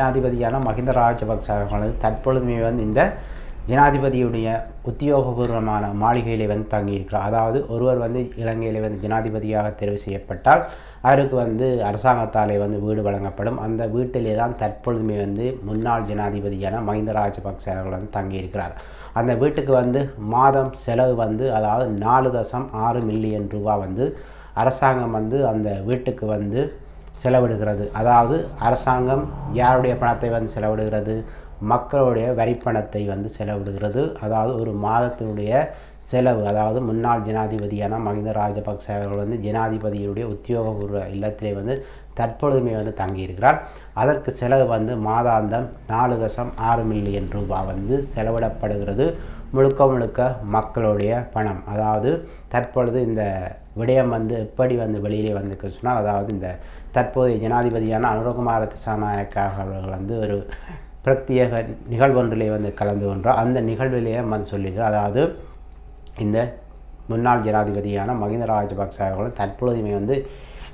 ஜனாதிபதியான மஹிந்த ராஜபக்ச அவர்களது தற்பொழுதுமே வந்து இந்த ஜனாதிபதியுடைய உத்தியோகபூர்வமான மாளிகையிலே வந்து தங்கியிருக்கிறார். அதாவது ஒருவர் வந்து இலங்கையில் வந்து ஜனாதிபதியாக தெரிவு செய்யப்பட்டால் அவருக்கு வந்து அரசாங்கத்தாலே வந்து வீடு வழங்கப்படும். அந்த வீட்டிலே தான் தற்பொழுதுமே வந்து முன்னாள் ஜனாதிபதியான மஹிந்த ராஜபக்ச அவர்கள் வந்து தங்கியிருக்கிறார். அந்த வீட்டுக்கு வந்து மாதம் செலவு வந்து அதாவது நாலு தசம் ஆறு மில்லியன் ரூபா வந்து அரசாங்கம் வந்து அந்த வீட்டுக்கு வந்து செலவிடுகிறது. அதாவது அரசாங்கம் யாருடைய பணத்தை வந்து செலவிடுகிறது? மக்களுடைய வரிப்பணத்தை வந்து செலவிடுகிறது. அதாவது ஒரு மாதத்தினுடைய செலவு அதாவது முன்னாள் ஜனாதிபதியான மஹிந்த ராஜபக்ச அவர்கள் வந்து ஜனாதிபதியுடைய உத்தியோகபூர்வ இல்லத்திலே வந்து தற்பொழுதுமே வந்து தங்கியிருக்கிறார். அதற்கு செலவு வந்து மாதாந்தம் நாலு தசம் ஆறு மில்லியன் ரூபாய் வந்து செலவிடப்படுகிறது. முழுக்க முழுக்க மக்களுடைய பணம். அதாவது தற்பொழுது இந்த விடயம் வந்து எப்படி வந்து வெளியிலே வந்து சொன்னால் அதாவது இந்த தற்போதைய ஜனாதிபதியான அனுரகுமார திசாநாயக்கா அவர்கள் வந்து ஒரு பிரத்யேக நிகழ்வொன்றிலே வந்து கலந்து கொண்டார். அந்த நிகழ்விலேயே வந்து சொல்லியிருக்கிறார் அதாவது இந்த முன்னாள் ஜனாதிபதியான மகிந்த ராஜபக்ச அவர்களும் தற்பொழுதுமே வந்து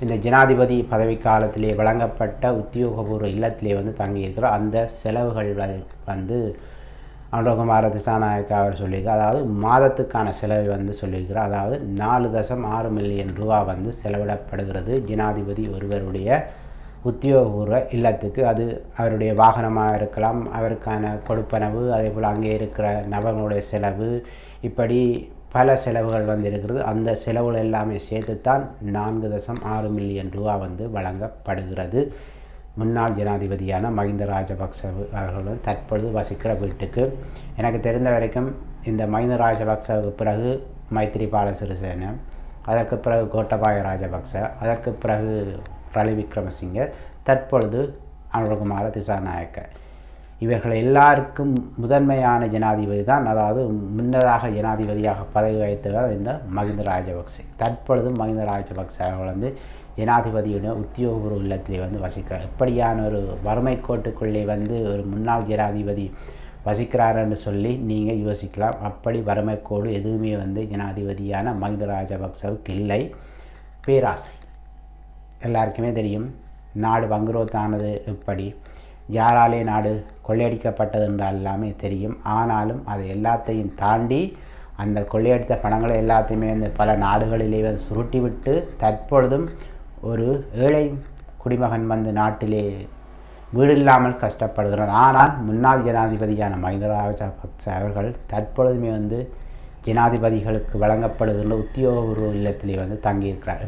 இந்த ஜனாதிபதி பதவி காலத்திலே வழங்கப்பட்ட உத்தியோகபூர்வ இல்லத்திலே வந்து தங்கியிருக்கிறார். அந்த செலவுகள் வந்து அனுரகுமார திசாநாயக்கா அவர் சொல்லியிருக்கார் அதாவது மாதத்துக்கான செலவை வந்து சொல்லியிருக்கிறார். அதாவது நாலு தசம் ஆறு மில்லியன் ரூபா வந்து செலவிடப்படுகிறது. ஜனாதிபதி ஒருவருடைய உத்தியோகபூர்வ இல்லத்துக்கு. அது அவருடைய வாகனமாக இருக்கலாம் அவருக்கான கொடுப்பனவு அதே போல் அங்கே இருக்கிற நபர்களுடைய செலவு இப்படி பல செலவுகள் வந்து இருக்கிறது. அந்த செலவுகள் எல்லாமே சேர்த்துத்தான் நான்கு தசம் ஆறு மில்லியன் ரூபா வந்து வழங்கப்படுகிறது. முன்னாள் ஜனாதிபதியான மஹிந்த ராஜபக்ச அவர்களும் தற்பொழுது வசிக்கிற வீட்டுக்கு. எனக்கு தெரிந்த வரைக்கும் இந்த மஹிந்த ராஜபக்சவுக்கு பிறகு மைத்திரிபால சிறிசேன அதற்கு பிறகு கோட்டபாய ராஜபக்ச அதற்கு பிறகு ரணில் விக்ரமசிங்க தற்பொழுது அனுரகுமார திசாநாயக்க. இவர்கள் எல்லாருக்கும் முதன்மையான ஜனாதிபதி தான். அதாவது முன்னதாக ஜனாதிபதியாக பதவி வகித்தவர் இந்த மஹிந்த ராஜபக்சே. தற்பொழுது மகிந்த ராஜபக்சே அவர்கள் வந்து ஜனாதிபதியுடைய உத்தியோகபூர்வ இல்லத்திலே வந்து வசிக்கிறார். இப்படியான ஒரு வறுமை கோட்டுக்குள்ளே வந்து ஒரு முன்னாள் ஜனாதிபதி வசிக்கிறாருன்னு சொல்லி நீங்கள் யோசிக்கலாம். அப்படி வறுமைக்கோடு எதுவுமே வந்து ஜனாதிபதியான மகிந்த ராஜபக்சவுக்கு இல்லை. பேராசை. எல்லாருக்குமே தெரியும் நாடு வங்குரோத்தானது எப்படி? யாராலே நாடு கொள்ளையடிக்கப்பட்டது என்றால் எல்லாமே தெரியும். ஆனாலும் அது எல்லாத்தையும் தாண்டி அந்த கொள்ளையடித்த பணங்களை எல்லாத்தையுமே வந்து பல நாடுகளிலே வந்து சுருட்டிவிட்டு தற்பொழுதும் ஒரு ஏழை குடிமகன் வந்து நாட்டிலே வீடு இல்லாமல் கஷ்டப்படுகிறார் ஆனால் முன்னாள் ஜனாதிபதியான மஹிந்த ராஜபக்ச அவர்கள் தற்பொழுதுமே வந்து ஜனாதிபதிகளுக்கு வழங்கப்படுகின்ற உத்தியோகபூர்வ இல்லத்திலே வந்து தங்கியிருக்கிறார்.